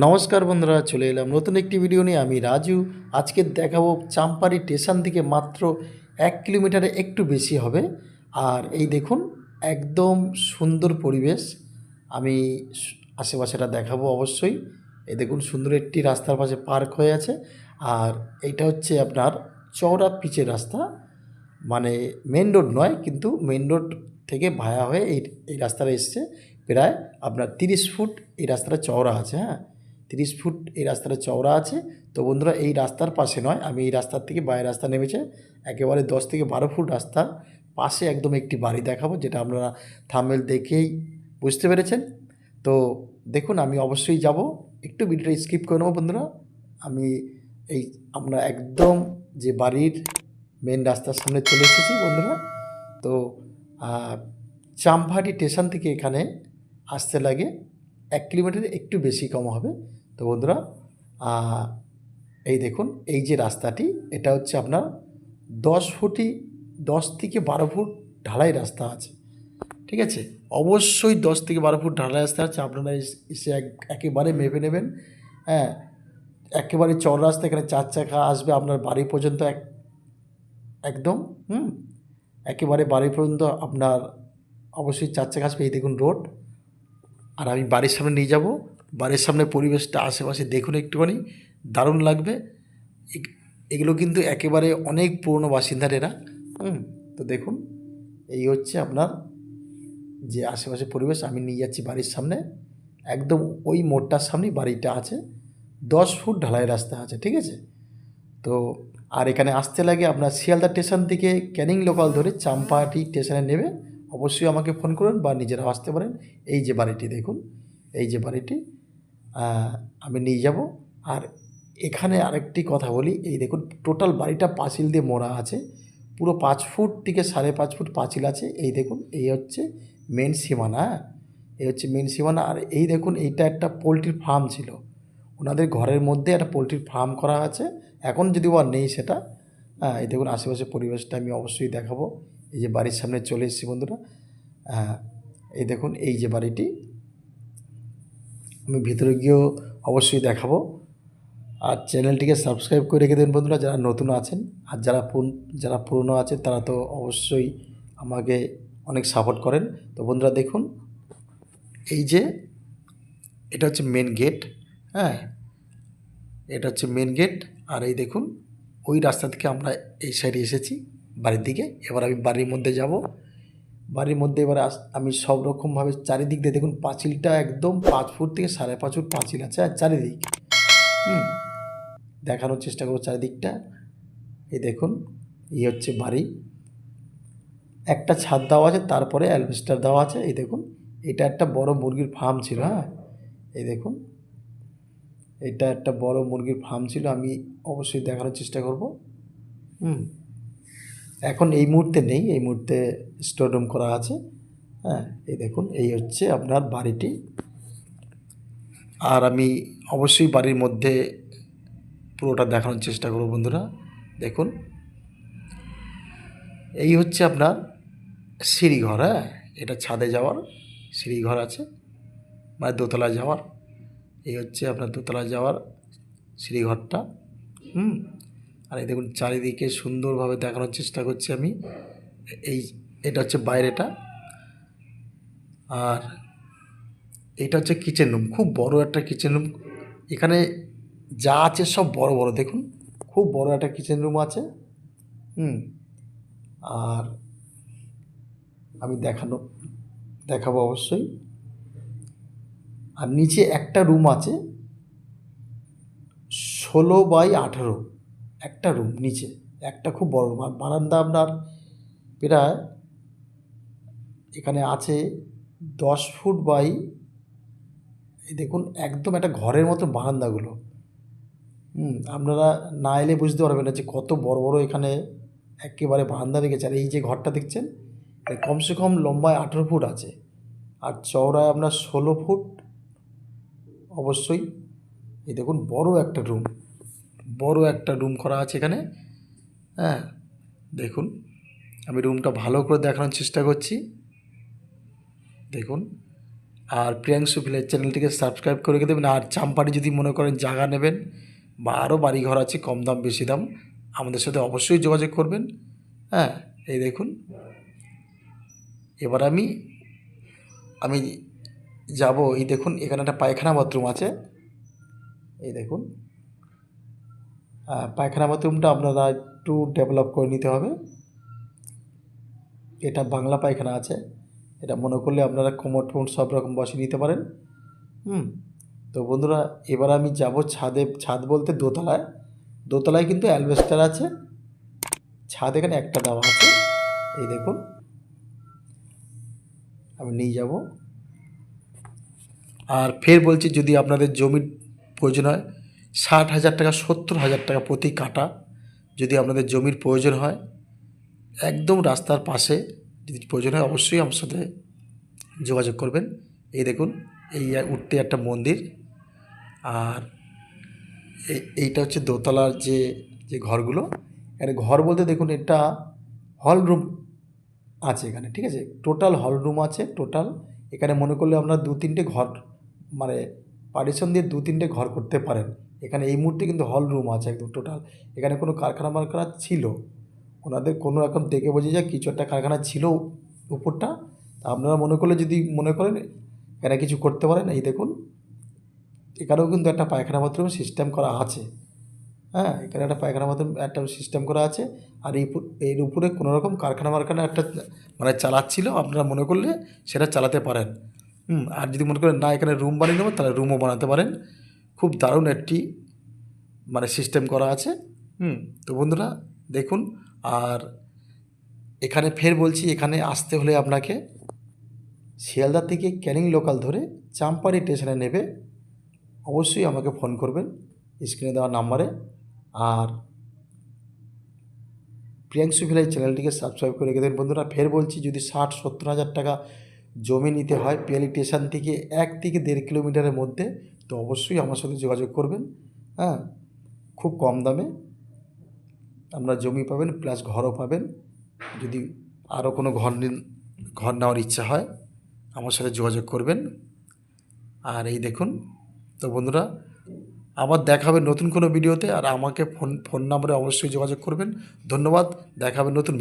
নমস্কার বন্ধুরা, চলে এলাম নতুন একটি ভিডিও নিয়ে। আমি রাজু। আজকে দেখাবো চাম্পারি স্টেশন থেকে মাত্র এক কিলোমিটারে একটু বেশি হবে। আর এই দেখুন, একদম সুন্দর পরিবেশ। আমি আশেপাশেটা দেখাবো অবশ্যই। এই দেখুন, সুন্দর একটি রাস্তার পাশে পার্ক হয়ে আছে। আর এইটা হচ্ছে আপনার চওড়া পিচের রাস্তা। মানে মেন রোড নয়, কিন্তু মেন রোড থেকে ভায়া হয়ে এই এই রাস্তাটা এসছে। প্রায় আপনার তিরিশ ফুট এই রাস্তাটা চওড়া আছে হ্যাঁ। তিরিশ ফুট এই রাস্তাটা চওড়া আছে। তো বন্ধুরা, এই রাস্তার পাশে নয়, আমি এই রাস্তার থেকে বাইরের রাস্তা নেমেছে। একেবারে দশ থেকে বারো ফুট রাস্তা। পাশে একদম একটি বাড়ি দেখাবো, যেটা আপনারা থামেল দেখেই বুঝতে পেরেছেন। তো দেখুন, আমি অবশ্যই যাব। একটু ভিডিওটা স্কিপ করে নেব বন্ধুরা। আমি এই আমরা একদম যে বাড়ির মেন রাস্তার সামনে চলে এসেছি বন্ধুরা। তো চামভাটি স্টেশন থেকে এখানে আসতে লাগে। এক কিলোমিটার একটু বেশি কম হবে। তো বন্ধুরা এই দেখুন, এই যে রাস্তাটি, এটা হচ্ছে আপনার দশ ফুটই দশ থেকে বারো ফুট ঢালাই রাস্তা আছে, ঠিক আছে? অবশ্যই দশ থেকে বারো ফুট ঢালাই রাস্তা আছে, আপনারা এস- এসে এক- একেবারে মেপে নেবেন হ্যাঁ? একেবারে চর রাস্তা, এখানে চার চাকা আসবে আপনার বাড়ি পর্যন্ত এক, একদম, হুম? একেবারে বাড়ি পর্যন্ত আপনার অবশ্যই চার চাকা আসবে, এই দেখুন রোড, আর আমি বাড়ির সামনে নিয়ে যাব। বাড়ির সামনে পরিবেশটা, আশেপাশে দেখুন একটুখানি, দারুণ লাগবে। এগুলো কিন্তু একেবারে অনেক পুরনো বাসিন্দার এরা হুম, তো দেখুন, এই হচ্ছে আপনার যে আশেপাশে পরিবেশ, আমি নিয়ে যাচ্ছি বাড়ির সামনে, একদম ওই মোড়টার সামনেই বাড়িটা আছে, দশ ফুট ঢালাই রাস্তা আছে, ঠিক আছে? তো আর এখানে আসতে লাগে আপনার শিয়ালদা স্টেশন থেকে ক্যানিং লোকাল ধরে চাম্পাহাটি স্টেশনে নেবে, অবশ্যই আমাকে ফোন করুন বা নিজেরাও আসতে পারেন। এই যে বাড়িটি দেখুন, এই যে বাড়িটি আমি নিয়ে যাব। আর এখানে আরেকটি কথা বলি, এই দেখুন টোটাল বাড়িটা পাঁচিল দিয়ে মোড়া আছে। পুরো পাঁচ ফুট থেকে সাড়ে পাঁচ ফুট পাঁচিল আছে। এই দেখুন, এই হচ্ছে মেন সীমানা হ্যাঁ? এই হচ্ছে মেন সীমানা। আর এই দেখুন, এইটা একটা পোলট্রির ফার্ম ছিল। ওনাদের ঘরের মধ্যে একটা পোলট্রির ফার্ম করা আছে। এখন যদি আর নেই সেটা এই দেখুন আশেপাশে পরিবেশটা আমি অবশ্যই দেখাবো। এই যে বাড়ির সামনে চলে এসেছি বন্ধুরা। এই দেখুন, এই যে বাড়িটি। আমি ভিতরে গিয়েও অবশ্যই দেখাবো। আর চ্যানেলটিকে সাবস্ক্রাইব করে রেখে দেবেন বন্ধুরা, যারা নতুন আছেন আর যারা যারা পুরনো আছে তারা তো অবশ্যই আমাকে অনেক সাপোর্ট করেন। তো বন্ধুরা দেখুন, এই যে এটা হচ্ছে মেন গেট হ্যাঁ? এটা হচ্ছে মেন গেট আর এই দেখুন, ওই রাস্তা থেকে আমরা এই সাইডে এসেছি, বাড়ির দিকে। এবার আমি বাড়ির মধ্যে যাব। বাড়ির মধ্যে এবার আমি সব রকমভাবে চারিদিক দিয়ে দেখুন পাঁচিলটা একদম পাঁচ ফুট থেকে সাড়ে পাঁচ ফুট পাঁচিল আছে, আর চারিদিক, হুম, দেখানোর চেষ্টা করব চারিদিকটা। এই দেখুন, এই হচ্ছে বাড়ি। একটা ছাদ দেওয়া আছে, তারপরে অ্যালবেস্টার দেওয়া আছে, এই দেখুন, এটা একটা বড় মুরগির ফার্ম ছিল হ্যাঁ এই দেখুন, এটা একটা বড় মুরগির ফার্ম ছিল, আমি অবশ্যই দেখানোর চেষ্টা করব, হুম। এখন এই মুহূর্তে নেই, এই মুহূর্তে স্টোররুম করা আছে। হ্যাঁ এই দেখুন, এই হচ্ছে আপনার বাড়িটি। আর আমি অবশ্যই বাড়ির মধ্যে পুরোটা দেখানোর চেষ্টা করব বন্ধুরা, দেখুন। এই হচ্ছে আপনার সিঁড়িঘর হ্যাঁ এটা ছাদে যাওয়ার সিঁড়িঘর আছে মানে দোতলায় যাওয়ার। এই হচ্ছে আপনার দোতলায় যাওয়ার সিঁড়িঘরটা, হুম আর এই দেখুন চারিদিকে সুন্দরভাবে দেখানোর চেষ্টা করছি আমি। এই, এটা হচ্ছে বাইরেটা। আর এটা হচ্ছে কিচেন রুম, খুব বড় একটা কিচেন রুম। এখানে যা আছে সব বড় বড়, দেখুন। খুব বড় একটা কিচেন রুম আছে। হুম, আর আমি দেখানো, দেখাবো অবশ্যই। আর নিচে একটা রুম আছে, ষোলো বাই আঠেরো। একটা রুম নিচে, একটা খুব বড় রুম আর বারান্দা আপনার প্রায় এখানে আছে দশ ফুট বাই দেখুন একদম একটা ঘরের মতো বারান্দাগুলো। হুম, আপনারা না এলে বুঝতে পারবেন না যে কত বড় বড় এখানে একেবারে বারান্দা রেখেছে। আর এই যে ঘরটা দেখছেন কমসে কম লম্বায় আঠেরো ফুট আছে। আর চওড়ায় আপনার ষোলো ফুট অবশ্যই। এই দেখুন বড় একটা রুম বড় একটা রুম করা আছে এখানে। হ্যাঁ দেখুন, আমি রুমটা ভালো করে দেখানোর চেষ্টা করছি। দেখুন, আর প্রিয়াংশু ভিলেজ চ্যানেলটিকে সাবস্ক্রাইব করে রেখে দেবেন। আর চাম্পাটি যদি মনে করেন জায়গা নেবেন বা আরও বাড়িঘর আছে কম দাম, বেশি দাম, আমাদের সাথে অবশ্যই যোগাযোগ করবেন। হ্যাঁ এই দেখুন। এবার আমি আমি যাব, এই দেখুন, এখানে একটা পায়খানা বাথরুম আছে। এই দেখুন। পায়খানা বাথরুমটা আপনারা একটু ডেভেলপ করে নিতে হবে। এটা বাংলা পায়খানা আছে। এটা মনে করলে আপনারা কোমর টোমর সব রকম বসে নিতে পারেন। হুম, তো বন্ধুরা, এবার আমি যাব ছাদে, ছাদ বলতে দোতলায়। দোতলায় কিন্তু অ্যালবেস্টার আছে। ছাদ এখানে একটা দেওয়া আছে। এই দেখুন। আমি নিয়ে যাব। আর ফের বলছি, যদি আপনাদের জমির প্রয়োজন হয় ষাট হাজার টাকা, সত্তর হাজার টাকা প্রতি কাটা যদি আপনাদের জমির প্রয়োজন হয়, একদম রাস্তার পাশে যদি প্রয়োজন হয় অবশ্যই আমার সাথে যোগাযোগ করবেন। এই দেখুন, এই উঠতে একটা মন্দির। আর এই- এইটা হচ্ছে দোতলার যে যে ঘরগুলো। এখানে ঘর বলতে দেখুন, এটা হল রুম আছে এখানে, ঠিক আছে? টোটাল হল রুম আছে, টোটাল। এখানে মনে করলে আপনারা দু তিনটে ঘর মানে পার্টিশন দিয়ে দু তিনটে ঘর করতে পারেন। এখানে এই মুহূর্তে কিন্তু হল রুম আছে একদম টোটাল এখানে কোনো কারখানা মারখানা ছিল। ওনাদের কোনো এখন দেখে বোঝা যায় কিছু একটা কারখানা ছিল উপরটা। তা আপনারা মনে করলে যদি মনে করেন, এখানে কিছু করতে পারেন। এই দেখুন, এখানেও কিন্তু একটা পায়খানা বাথরুম সিস্টেম করা আছে। হ্যাঁ এখানে একটা পায়খানা বাথরুম একটা সিস্টেম করা আছে। আর এই এর উপরে কোনো রকম কারখানা মারখানা একটা মানে চালাচ্ছিল, আপনারা মনে করলে সেটা চালাতে পারেন। হুম, আর যদি মনে করেন, না, এখানে রুম বানিয়ে নেবেন তাহলে রুমও বানাতে পারেন। খুব দারুণ একটি মানে সিস্টেম করা আছে। হুম, তো বন্ধুরা, দেখুন, আর এখানে ফের বলছি, এখানে আসতে হলে আপনাকে শিয়ালদা থেকে ক্যানিং লোকাল ধরে চাম্পারি স্টেশনে নেবে। অবশ্যই আমাকে ফোন করবেন স্ক্রিনে দেওয়া নাম্বারে। আর প্রিয়াংশু ভিলাই চ্যানেলটিকে সাবস্ক্রাইব করে রেখে দেবেন। বন্ধুরা, ফের বলছি, যদি ষাট, সত্তর হাজার টাকা জমি নিতে হয়, পিয়ালি স্টেশন থেকে এক থেকে দেড় কিলোমিটারের মধ্যে তো অবশ্যই আমার সাথে যোগাযোগ করবেন হ্যাঁ? খুব কম দামে। আপনারা জমি পাবেন প্লাস ঘরও পাবেন। যদি আরও কোনো ঘর ঘর নেওয়ার ইচ্ছা হয়, আমার সাথে যোগাযোগ করবেন। আর এই দেখুন, তো বন্ধুরা, আবার দেখা হবে নতুন কোনো ভিডিওতে। আর আমাকে ফোন ফোন নাম্বারে অবশ্যই যোগাযোগ করবেন। ধন্যবাদ, দেখা হবে নতুন ভিডিও